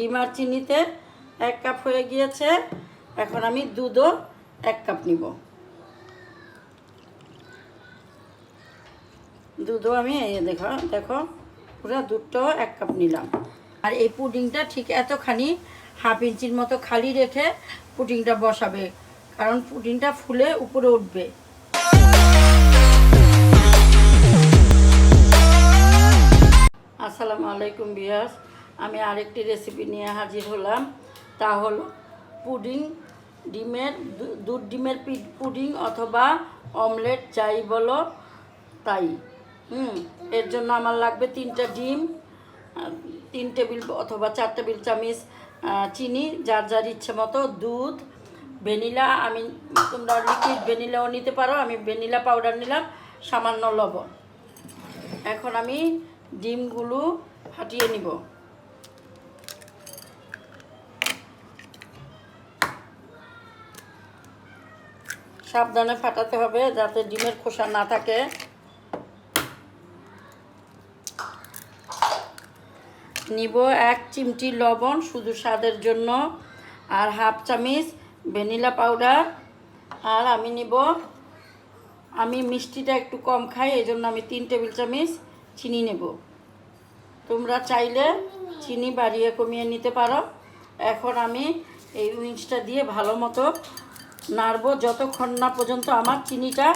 ডিম আর চিনিতে এক কাপ হয়ে গিয়েছে। এখন আমি দুধও এক কাপ নিব। দুধও আমি দেখো দেখো, পুরো দুধটাও এক কাপ নিলাম। আর এই পুডিংটা ঠিক এতখানি হাফ ইঞ্চির মতো খালি রেখে পুডিংটা বসাবে, কারণ পুডিংটা ফুলে উপরে উঠবে। আসসালামু আলাইকুম বিয়াস আমি আরেকটি রেসিপি নিয়ে হাজির হলাম। তা হলো পুডিং ডিমের দুধ ডিমের পুডিং অথবা অমলেট, যাই বলো তাই। হুম, এর জন্য আমার লাগবে তিনটা ডিম তিন টেবিল অথবা চার টেবিল চামিচ চিনি, যার যার ইচ্ছে মতো দুধ, ভ্যানিলা, আমি, তোমরা লিকুইড ভ্যানিলাও নিতে পারো, আমি ভ্যানিলা পাউডার নিলাম, সামান্য লবণ। এখন আমি ডিমগুলো ফাটিয়ে নিব। সাবধানে ফাটাতে হবে যাতে ডিমের খোসা না থাকে। নিব এক চিমটি লবণ শুধু স্বাদের জন্য আর হাফ চামিচ ভ্যানিলা পাউডার। আর আমি নিব, আমি মিষ্টিটা একটু কম খাই এই জন্য আমি তিন টেবিল চামচ চিনি নেব। তোমরা চাইলে চিনি বাড়িয়ে কমিয়ে নিতে পারো। এখন আমি এই উইংসটা দিয়ে ভালো মতো নাড়বো যতক্ষণ না পর্যন্ত আমার চিনিটা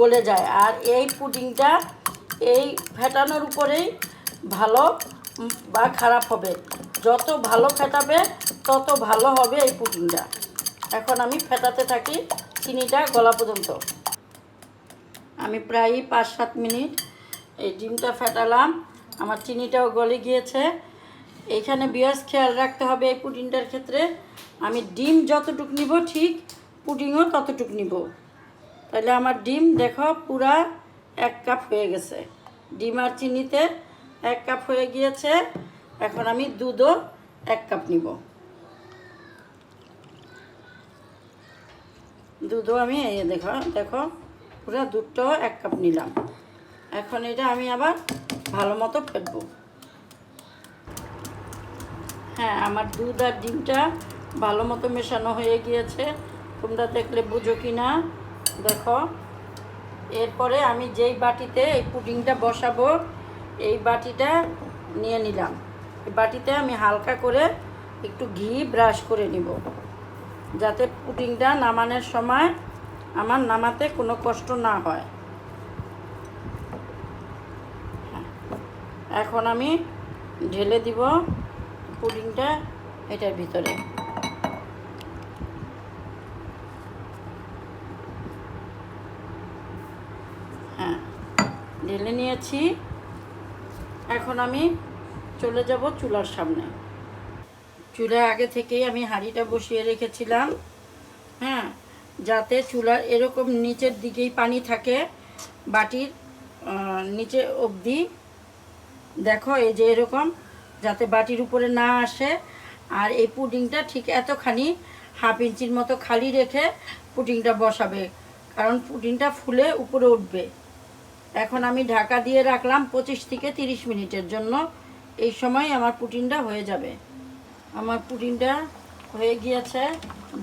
গলে যায়। আর এই পুডিংটা এই ফেটানোর উপরেই ভালো বা খারাপ হবে। যত ভালো ফেটাবে, তত ভালো হবে এই পুডিংটা। এখন আমি ফেটাতে থাকি চিনিটা গলা পর্যন্ত। আমি প্রায় পাঁচ সাত মিনিট এই ডিমটা ফেটালাম। আমার চিনিটাও গলে গিয়েছে। এইখানে বিয়াস খেয়াল রাখতে হবে এই পুডিংটার ক্ষেত্রে। আমি ডিম যতটুক নিব ঠিক পুডিংও ততটুক নিব। তাহলে আমার ডিম দেখো পুরা এক কাপ হয়ে গেছে। ডিম আর চিনিতে এক কাপ হয়ে গিয়েছে। এখন আমি দুধও এক কাপ নিব। দুধও আমি এই দেখো দেখো, পুরো দুধটাও এক কাপ নিলাম। এখন এটা আমি আবার ভালো মতো ফেটবো। হ্যাঁ আমার দুধ আর ডিমটা ভালো মতো মেশানো হয়ে গিয়েছে। তোমরা দেখলে বুঝো কি না দেখো। এরপরে আমি যেই বাটিতে এই পুডিংটা বসাবো, এই বাটিটা নিয়ে নিলাম। বাটিতে আমি হালকা করে একটু ঘি ব্রাশ করে নিব, যাতে পুডিংটা নামানোর সময় আমার নামাতে কোনো কষ্ট না হয়। হ্যাঁ। এখন আমি ঢেলে দিব পুডিংটা এটার ভিতরে। ঢেলে নিয়েছি। এখন আমি চলে যাব চুলার সামনে। চুলা আগে থেকেই আমি হাঁড়িটা বসিয়ে রেখেছিলাম হ্যাঁ যাতে চুলার এরকম নিচের দিকেই পানি থাকে, বাটির নিচে অবধি। দেখো এই যে এরকম, যাতে বাটির উপরে না আসে। আর এই পুডিংটা ঠিক এতখানি হাফ ইঞ্চির মতো খালি রেখে পুডিংটা বসাবে, কারণ পুডিংটা ফুলে উপরে উঠবে। এখন আমি ঢাকা দিয়ে রাখলাম পঁচিশ থেকে তিরিশ মিনিটের জন্য। এই সময় আমার পুটিনটা হয়ে যাবে। আমার পুটিনটা হয়ে গিয়েছে,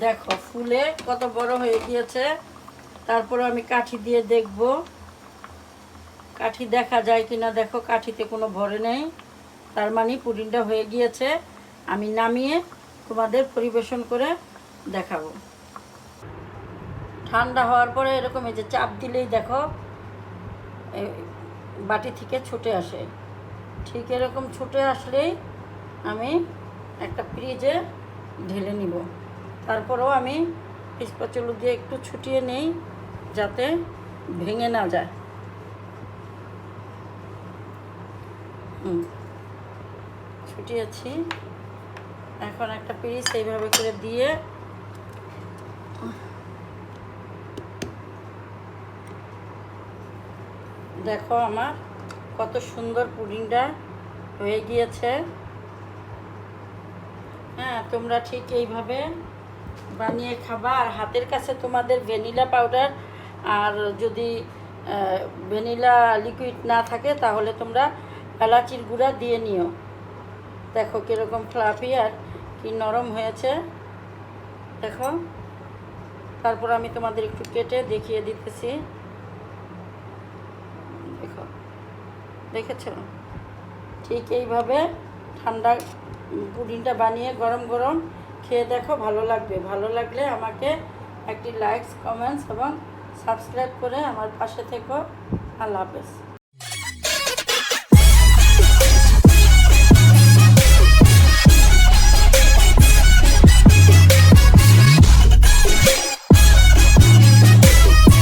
দেখো, ফুলে কত বড় হয়ে গিয়েছে। তারপরে আমি কাঠি দিয়ে দেখব। কাঠি দেখা যায় কি না দেখো, কাঠিতে কোনো ভরে নেই। তার মানে পুডিংটা হয়ে গিয়েছে। আমি নামিয়ে তোমাদের পরিবেশন করে দেখাবো। ঠান্ডা হওয়ার পরে এরকম এই যে চাপ দিলেই দেখো বাটি থেকে ছুটে আসে। ঠিক এরকম ছুটে আসলেই আমি একটা ফ্রিজে ঢেলে নিব। তারপরেও আমি পিসপাচলু দিয়ে একটু ছুটিয়ে নেই যাতে ভেঙে না যায়। ছুটিয়েছি। এখন একটা পিস এইভাবে করে দিয়ে দেখো আমার কত সুন্দর পুডিংটা হয়ে গিয়েছে। হ্যাঁ তোমরা ঠিক এইভাবে বানিয়ে খাবা। আর হাতের কাছে তোমাদের ভ্যানিলা পাউডার আর যদি ভ্যানিলা লিকুইড না থাকে, তাহলে তোমরা এলাচির গুঁড়া দিয়ে নিও। দেখো কীরকম ফ্লাফি আর কি নরম হয়েছে। দেখো, তারপর আমি তোমাদের একটু কেটে দেখিয়ে দিতেছি দেখো দেখেছ? ঠিক এইভাবে ঠান্ডা পুডিংটা বানিয়ে গরম গরম খেয়ে দেখো, ভালো লাগবে। ভালো লাগলে আমাকে একটি লাইকস কমেন্টস এবং সাবস্ক্রাইব করে আমার পাশে থেকো। আল্লাহ হাফেজ।